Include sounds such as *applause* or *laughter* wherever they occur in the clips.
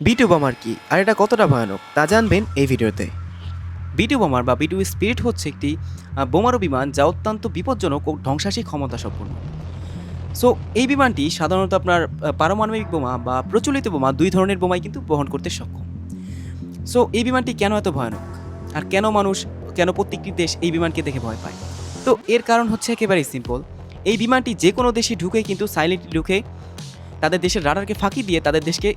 B2 বোমার কি? আর এটা কতটা ভয়ানক? তা জানবেন এই ভিডিওতে। বিটু বোমার বা বিটু স্পিরিট হচ্ছে একটি বোমারু বিমান যা অত্যন্ত বিপজ্জনক ও ধ্বংসাশী ক্ষমতা সম্পন্ন। সো এই বিমানটি সাধারণত আপনার পারমাণবিক বোমা বা প্রচলিত বোমা দুই ধরনের বোমাই কিন্তু বহন করতে সক্ষম। সো এই বিমানটি কেন এত ভয়ানক? আর কেন মানুষ, কেন প্রত্যেকটি দেশ এই বিমানকে দেখে ভয় পায়? তো এর কারণ হচ্ছে একেবারেই সিম্পল এই বিমানটি যে কোনো দেশে ঢুকে কিন্তু সাইলেন্টলি ঢুকে তাদের দেশের রাডারকে ফাঁকি দিয়ে তাদের দেশকে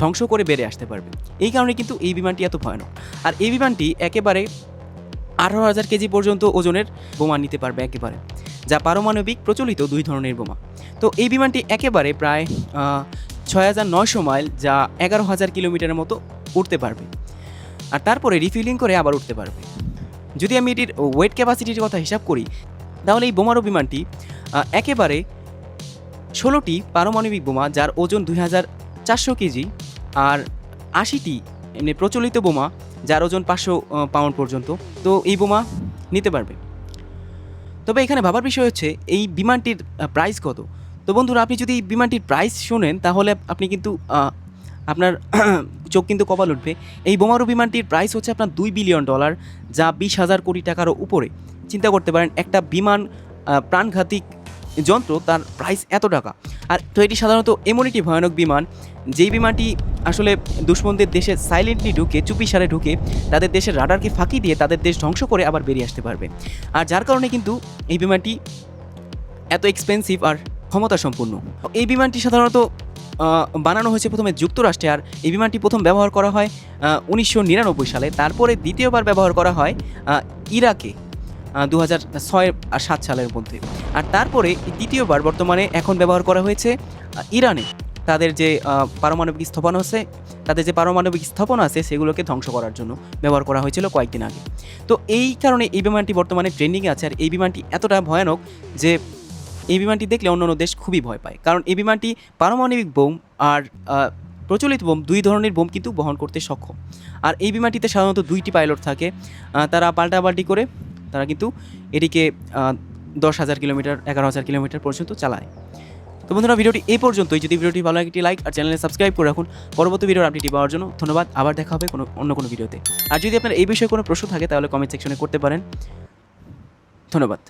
ধ্বংস করে বেড়ে আসতে পারবে। এই কারণে কিন্তু এই বিমানটি এত ভয়ানক। আর এই বিমানটি একেবারে আঠারো হাজার কেজি পর্যন্ত ওজনের বোমা নিতে পারবে একেবারে, যা পারমাণবিক প্রচলিত দুই ধরনের বোমা। তো এই বিমানটি একেবারে প্রায় ছয় হাজার নয়শো মাইল, যা এগারো হাজার কিলোমিটারের মতো উঠতে পারবে। আর তারপরে রিফিলিং করে আবার উঠতে পারবে। যদি আমি এটির ওয়েট ক্যাপাসিটির কথা হিসাব করি, তাহলে এই বোমারু বিমানটি একেবারে ষোলোটি পারমাণবিক বোমা, যার ওজন দুই হাজার চারশো কেজি আর আশিটি এমনি প্রচলিত বোমা, যার ওজন পাঁচশো পাউন্ড পর্যন্ত। তো এই বোমা নিতে পারবে। তবে এখানে ভাবার বিষয় হচ্ছে, এই বিমানটির প্রাইস কত? তো বন্ধুরা, আপনি যদি বিমানটির প্রাইস শোনেন, তাহলে আপনি কিন্তু আপনার *clears throat* চোখ কিন্তু কপাল উঠবে। এই বোমারু বিমানটির প্রাইস হচ্ছে আপনার দুই বিলিয়ন ডলার যা বিশ হাজার কোটি টাকারও উপরে। চিন্তা করতে পারেন, একটা বিমান প্রাণঘাতিক যন্ত্র, তার প্রাইস এত টাকা। আর তো এটি সাধারণত এমন একটি ভয়ানক বিমান, যেই বিমানটি আসলে দুশ্মনদের দেশে সাইলেন্টলি ঢুকে চুপিসারে ঢুকে, তাদের দেশের রাডারকে ফাঁকি দিয়ে তাদের দেশ ধ্বংস করে আবার বেরিয়ে আসতে পারবে। আর যার কারণে কিন্তু এই বিমানটি এত এক্সপেন্সিভ আর ক্ষমতা সম্পন্ন এই বিমানটি সাধারণত বানানো হয়েছে প্রথমে যুক্তরাষ্ট্রে, আর এই বিমানটি প্রথম ব্যবহার করা হয় উনিশশো নিরানব্বই সালে। তারপরে দ্বিতীয়বার ব্যবহার করা হয় ইরাকে। দু হাজার ছয় আর সাত সালের মধ্যে। আর তারপরে দ্বিতীয়বার বর্তমানে এখন ব্যবহার করা হয়েছে ইরানে তাদের যে পারমাণবিক স্থাপনা আছে, তাদের যে পারমাণবিক স্থাপনা আছে, সেগুলোকে ধ্বংস করার জন্য ব্যবহার করা হয়েছিল কয়েকদিন আগে। তো এই কারণে এই বিমানটি বর্তমানে ট্রেন্ডিংয়ে আছে, আর এই বিমানটি এতটা ভয়ানক যে, এই বিমানটি দেখলে অন্যান্য দেশ খুবই ভয় পায়। কারণ এই বিমানটি পারমাণবিক বোম আর প্রচলিত বোম, দুই ধরনের বোম কিন্তু বহন করতে সক্ষম। আর এই বিমানটিতে সাধারণত দুইটি পাইলট থাকে তারা পাল্টাপাল্টি করে তারা কিন্তু এটিকে দশ হাজার কিলোমিটার, এগারো হাজার কিলোমিটার পর্যন্ত চালায়। তো বন্ধুরা, ভিডিওটি এই পর্যন্তই। যদি ভিডিওটি ভালো লাগে, একটি লাইক আর চ্যানেলে সাবস্ক্রাইব করে রাখুন। পরবর্তী ভিডিওর আপডেটটি পাওয়ার জন্য ধন্যবাদ। আবার দেখা হবে কোনো, অন্য কোনো ভিডিওতে। আর যদি আপনার এই বিষয়ে কোনো প্রশ্ন থাকে, তাহলে কমেন্ট সেকশনে করতে পারেন। ধন্যবাদ।